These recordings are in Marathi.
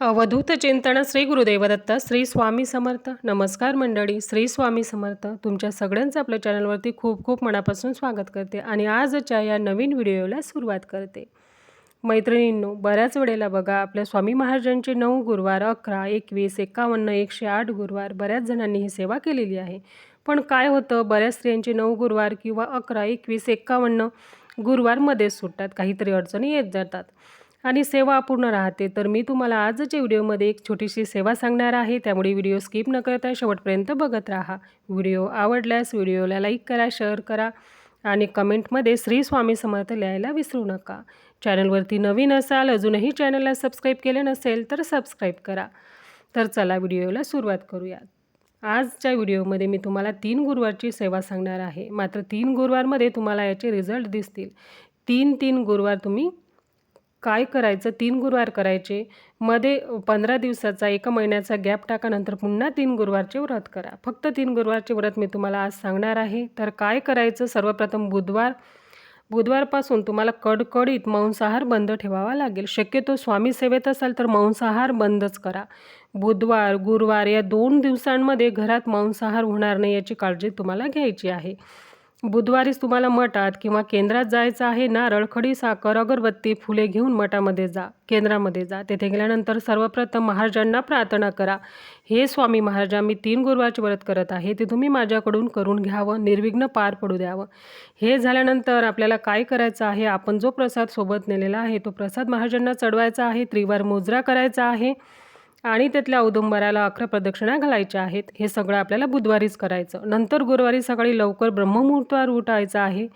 अवधूत चिंतन श्री गुरुदेवदत्त श्री स्वामी समर्थ. नमस्कार मंडळी श्री स्वामी समर्थ. तुमच्या सगळ्यांचं आपल्या चॅनलवरती खूप खूप मनापासून स्वागत करते आणि आजच्या या नवीन व्हिडिओला सुरुवात करते. मैत्रिणींनो बऱ्याच वेळेला बघा आपल्या स्वामी महाराजांचे नऊ गुरुवार अकरा एकवीस एकावन्न एकशे आठ गुरुवार बऱ्याच जणांनी ही सेवा केलेली आहे. पण काय होतं बऱ्याच स्त्रियांचे नऊ गुरुवार किंवा अकरा एकवीस एकावन्न गुरुवारमध्येच सुटतात काहीतरी अडचणी येत जातात. आणि सेवा अपूर्ण राहते. तर मी तुम्हाला आजच्या व्हिडिओमध्ये एक छोटीशी सेवा सांगणार आहे. त्यामुळे व्हिडिओ स्किप न करता शेवटपर्यंत बघत राहा. व्हिडिओ आवडल्यास व्हिडिओला लाईक करा शेअर करा आणि कमेंटमध्ये श्री स्वामी समर्थ लिहायला विसरू नका. चॅनलवरती नवीन असाल अजूनही चॅनलला सबस्क्राईब केले नसेल तर सबस्क्राईब करा. तर चला व्हिडिओला सुरुवात करूयात आजच्या व्हिडिओमध्ये मी तुम्हाला तीन गुरुवारची सेवा सांगणार आहे. मात्र तीन गुरुवारमध्ये तुम्हाला याचे रिझल्ट दिसतील. तीन तीन गुरुवार तुम्ही काय करायचं? तीन गुरुवार करायचे. मध्ये पंधरा दिवसाचा एका महिन्याचा गॅप टाका नंतर पुन्हा तीन गुरुवारचे व्रत करा. फक्त तीन गुरुवारचे व्रत मी तुम्हाला आज सांगणार आहे. तर काय करायचं? सर्वप्रथम बुधवार बुधवारपासून तुम्हाला कडकडीत मांसाहार बंद ठेवावा लागेल. शक्यतो स्वामी सेवेत असाल तर मांसाहार बंदच करा. बुधवार गुरुवार या दोन दिवसांमध्ये घरात मांसाहार होणार नाही याची काळजी तुम्हाला घ्यायची आहे. बुधवारीच तुम्हाला मठात किंवा केंद्रात जायचं आहे नारळ खडी साखर अगरबत्ती फुले घेऊन मठामध्ये जा केंद्रामध्ये जा. तेथे गेल्यानंतर सर्वप्रथम महाराजांना प्रार्थना करा. हे स्वामी महाराजा मी तीन गुरुवारचे व्रत करत आहे ते तुम्ही माझ्याकडून करून घ्यावं निर्विघ्न पार पडू द्यावं. हे झाल्यानंतर आपल्याला काय करायचं आहे? आपण जो प्रसाद सोबत नेलेला आहे तो प्रसाद महाराजांना चढवायचा आहे त्रिवार मोजरा करायचा आहे. आणि त्यातल्या औदुंबराला अकरा प्रदक्षिणा घालायच्या आहेत. हे सगळं आपल्याला बुधवारीच करायचं. नंतर गुरुवारी सकाळी लवकर ब्रह्ममुहूर्तावर उठायचं आहे.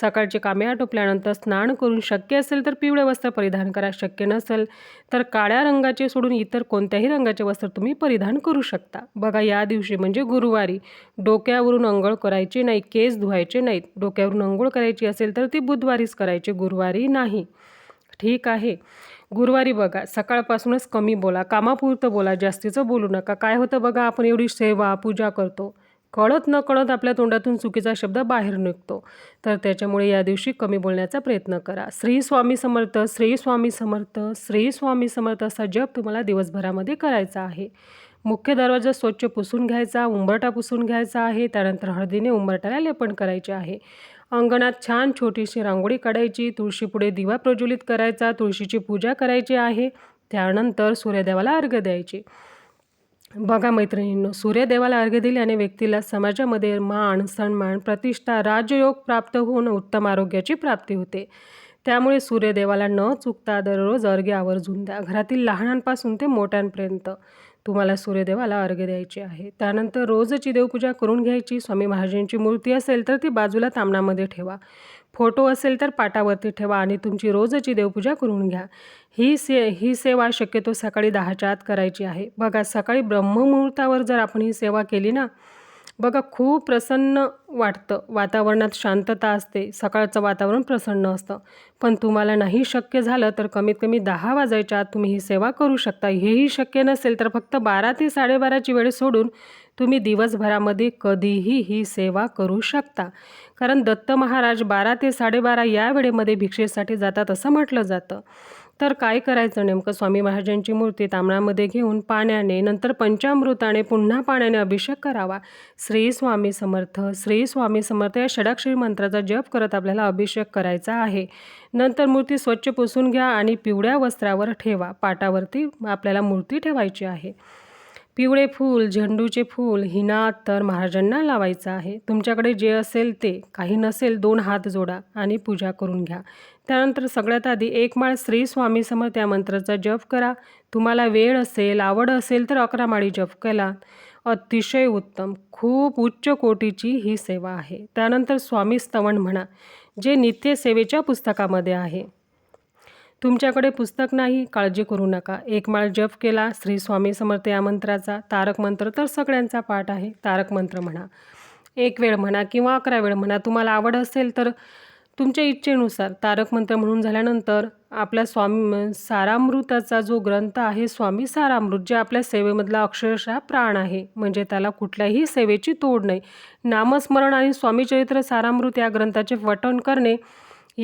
सकाळची कामे आटोपल्यानंतर स्नान करून शक्य असेल तर पिवळे वस्त्र परिधान करा. शक्य नसेल तर काळ्या रंगाचे सोडून इतर कोणत्याही रंगाचे वस्त्र तुम्ही परिधान करू शकता. बघा या दिवशी म्हणजे गुरुवारी. डोक्यावरून अंघोळ करायची नाही केस धुवायचे नाहीत. डोक्यावरून अंघोळ करायची असेल तर ती बुधवारीच करायची गुरुवारी नाही. ठीक आहे. गुरुवारी बघा सकाळपासूनच कमी बोला कामापुरतं बोला जास्तीचं बोलू नका. काय होतं बघा आपण एवढी सेवा पूजा करतो. कळत न कळत आपल्या तोंडातून चुकीचा शब्द बाहेर निघतो. तर त्याच्यामुळे या दिवशी कमी बोलण्याचा प्रयत्न करा. श्री स्वामी समर्थ श्री स्वामी समर्थ श्री स्वामी समर्थ असा जप तुम्हाला दिवसभरामध्ये करायचा आहे. मुख्य दरवाजा स्वच्छ पुसून घ्यायचा उंबरटा पुसून घ्यायचा आहे त्यानंतर हळदीने उंबरट्याला लेपन करायचे आहे. अंगणात छान छोटीशी रांगोळी काढायची तुळशीपुढे दिवा प्रज्वलित करायचा तुळशीची पूजा करायची आहे त्यानंतर सूर्यदेवाला अर्घ द्यायचे. बघा मैत्रिणींनो सूर्यदेवाला अर्घ्य दिल्याने व्यक्तीला समाजामध्ये मान सन्मान प्रतिष्ठा राजयोग प्राप्त होऊन उत्तम आरोग्याची प्राप्ती होते. त्यामुळे सूर्यदेवाला न चुकता दररोज अर्घ्य आवर्जून द्या. घरातील लहानांपासून ते मोठ्यांपर्यंत. तुम्हाला सूर्यदेवाला अर्घ्य द्यायची आहे. त्यानंतर रोजची देवपूजा करून घ्यायची. स्वामी महाराजांची मूर्ती असेल तर ती बाजूला तामणामध्ये ठेवा. फोटो असेल तर पाटावरती ठेवा आणि तुमची रोजची देवपूजा करून घ्या. ही से ही सेवा शक्यतो सकाळी दहाच्या आत करायची आहे. बघा सकाळी ब्रह्ममुहूर्तावर जर आपण ही सेवा केली ना बघा खूप प्रसन्न वाटतं. वातावरणात शांतता असते. सकाळचं वातावरण प्रसन्न असतं. पण तुम्हाला नाही शक्य झालं तर कमीत कमी दहा वाजायच्या आत तुम्ही ही सेवा करू शकता. हेही शक्य नसेल तर फक्त बारा ते साडेबाराची वेळ सोडून तुम्ही दिवसभरामध्ये कधीही ही सेवा करू शकता. कारण दत्त महाराज बारा ते साडेबारा या वेळेमध्ये भिक्षेसाठी जातात असं म्हटलं जातं. तर काय करायचं नेमकं? स्वामी महाराजांची मूर्ती तांबळामध्ये घेऊन पाण्याने नंतर पंचामृताने पुन्हा पाण्याने अभिषेक करावा. श्री स्वामी समर्थ श्री स्वामी समर्थ या षडाक्षरी मंत्राचा जप करत आपल्याला अभिषेक करायचा आहे. नंतर मूर्ती स्वच्छ पुसून घ्या आणि पिवळ्या वस्त्रावर ठेवा. पाटावरती आपल्याला मूर्ती ठेवायची आहे. पिवळे फूल झेंडूचे फूल हिना तर महाराजांना लावायचं आहे. तुमच्याकडे जे असेल ते काही नसेल दोन हात जोडा आणि पूजा करून घ्या. त्यानंतर सगळ्यात आधी एक माळ श्री स्वामी त्या मंत्राचा जप करा. तुम्हाला वेळ असेल आवड असेल तर अकरा माळी जप केला अतिशय उत्तम. खूप उच्च कोटीची ही सेवा आहे. त्यानंतर स्वामी स्तवन म्हणा जे नित्यसेवेच्या पुस्तकामध्ये आहे. तुमच्याकडे पुस्तक नाही काळजी करू नका. एक माळ जप केला श्री स्वामी समर्थ या मंत्राचा. तारक मंत्र तर सगळ्यांचा पाठ आहे. तारक मंत्र म्हणा. एक वेळ म्हणा किंवा अकरा वेळ म्हणा तुम्हाला आवड असेल तर तुमच्या इच्छेनुसार तारक मंत्र म्हणून झाल्यानंतर आपल्या स्वामी सारामृताचा जो ग्रंथ आहे स्वामी सारामृत जे आपल्या सेवेमधला अक्षरशः प्राण आहे म्हणजे त्याला कुठल्याही सेवेची तोड नाही. नामस्मरण आणि स्वामी चरित्र सारामृत या ग्रंथाचे वटन करणे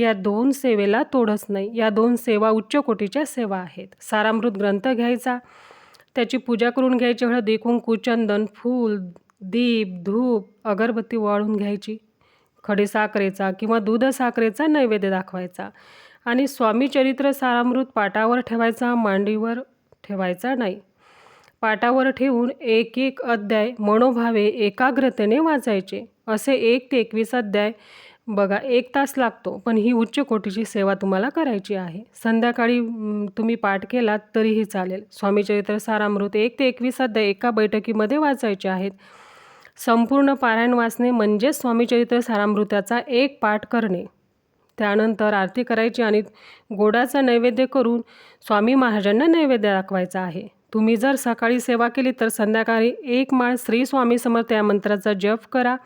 या दोन सेवेला तोडच नाही. या दोन सेवा उच्च कोटीच्या सेवा आहेत. सारामृत ग्रंथ घ्यायचा. त्याची पूजा करून घ्यायची. हळदी कुंकू चंदन फूल दीप धूप अगरबत्ती वाळून घ्यायची. खडीसाखरेचा किंवा दूध साखरेचा नैवेद्य दाखवायचा. आणि स्वामी चरित्र सारामृत पाटावर ठेवायचा मांडीवर ठेवायचा नाही. पाटावर ठेवून एक एक अध्याय मनोभावे एकाग्रतेने वाचायचे. असे एक ते एकवीस अध्याय बघा एक तास लागतो पण ही उच्च कोटीची सेवा तुम्हाला करायची आहे. संध्याकाळी तुम्ही पाठ केलात तरीही चालेल. स्वामीचरित्र सारामृत एक ते एकवीस अध्याय एका बैठकीमध्ये वाचायचे आहेत. संपूर्ण पारायण वाचणे म्हणजेच स्वामीचरित्र सारामृताचा एक पाठ करणे. त्यानंतर आरती करायची आणि गोडाचा नैवेद्य करून स्वामी महाराजांना नैवेद्य दाखवायचा आहे. तुम्ही जर सकाळी सेवा केली तर संध्याकाळी एक माळ श्री स्वामी समर्थ या मंत्राचा जप करा.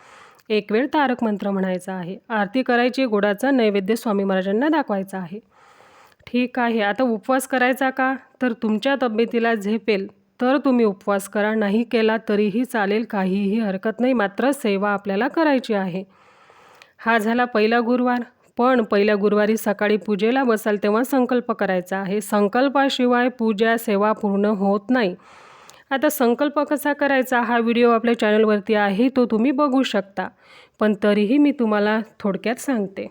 एक वेळ तारक मंत्र म्हणायचा आहे. आरती करायची गोडाचा नैवेद्य स्वामी महाराजांना दाखवायचा आहे. ठीक आहे आता उपवास करायचा का? तर तुमच्या तब्येतीला झेपेल. तर तुम्ही उपवास करा नाही केला तरीही चालेल काहीही हरकत नाही मात्र सेवा आपल्याला करायची आहे. हा झाला पहिला गुरुवार. पण पहिल्या गुरुवारी सकाळी पूजेला बसाल तेव्हा संकल्प करायचा आहे. संकल्पाशिवाय पूजा सेवा पूर्ण होत नाही. आता संकल्प कसा करायचा हा व्हिडिओ आपल्या चॅनलवरती आहे तो तुम्ही बघू शकता. पण तरीही मी तुम्हाला थोडक्यात सांगते.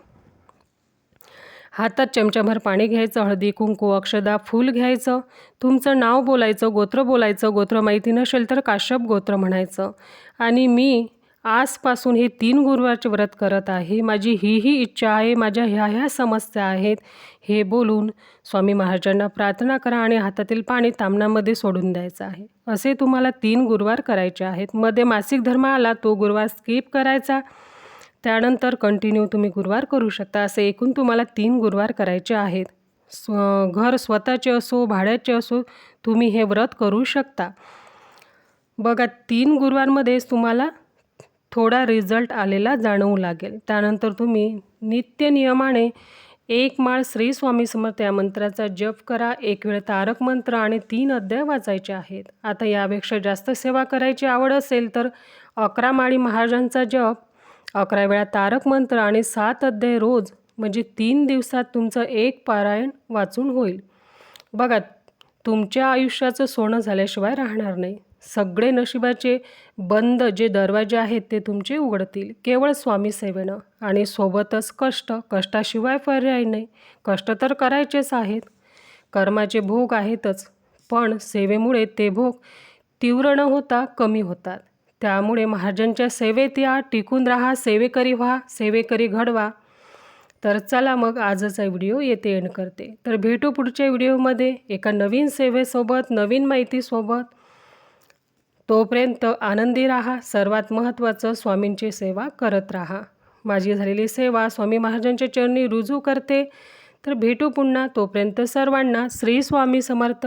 हातात चमच्याभर पाणी घ्यायचं हळदी कुंकू अक्षदा फूल घ्यायचं तुमचं नाव बोलायचं गोत्र बोलायचं गोत्र माहिती नसेल तर काश्यप गोत्र म्हणायचं. आणि मी आजपासून हे तीन गुरुवारचे व्रत करत आहे. माझी ही ही इच्छा आहे माझ्या ह्या ह्या समस्या आहेत हे बोलून स्वामी महाराजांना प्रार्थना करा आणि हातातील पाणी तामणामध्ये सोडून द्यायचं आहे. असे तुम्हाला तीन गुरुवार करायचे आहेत. मध्ये मासिक धर्म आला तो गुरुवार स्किप करायचा. त्यानंतर कंटिन्यू तुम्ही गुरुवार करू शकता. असे एकूण तुम्हाला तीन गुरुवार करायचे आहेत. स्व घर स्वतःचे असो भाड्याचे असो तुम्ही हे व्रत करू शकता. बघा तीन गुरुवारमध्येच तुम्हाला थोडा रिझल्ट आलेला जाणवू लागेल. त्यानंतर तुम्ही नित्य नियमाने एक माळ श्री स्वामी समर्थ या मंत्राचा जप करा. एक वेळ तारक मंत्र आणि तीन अध्याय वाचायचे आहेत. आता यापेक्षा जास्त सेवा करायची आवड असेल तर अकरा माळी महाराजांचा जप अकरा वेळा तारक मंत्र आणि सात अध्याय रोज म्हणजे तीन दिवसात तुमचं एक पारायण वाचून होईल. बघा तुमच्या आयुष्याचं सोनं झाल्याशिवाय राहणार नाही. सगळे नशिबाचे बंद जे दरवाजे आहेत ते तुमचे उघडतील. केवळ स्वामी सेवेनं. आणि सोबतच कष्ट. कष्टाशिवाय पर्याय नाही. कष्ट तर करायचेच आहेत. कर्माचे भोग आहेतच. पण सेवेमुळे ते भोग तीव्र न होता कमी होतात. त्यामुळे महाजनच्या सेवेत या टिकून राहा सेवेकरी व्हा सेवेकरी घडवा. तर चला मग आजचा व्हिडिओ येथे एंड करते. तर भेटू पुढच्या व्हिडिओमध्ये. एका नवीन सेवेसोबत नवीन माहितीसोबत. तोपर्यंत आनंदी राहा सर्वात महत्त्वाचं स्वामींची सेवा करत राहा. माझी झालेली सेवा स्वामी महाराजांच्या चरणी रुजू करते. तर भेटू पुन्हा तोपर्यंत सर्वांना श्री स्वामी समर्थ.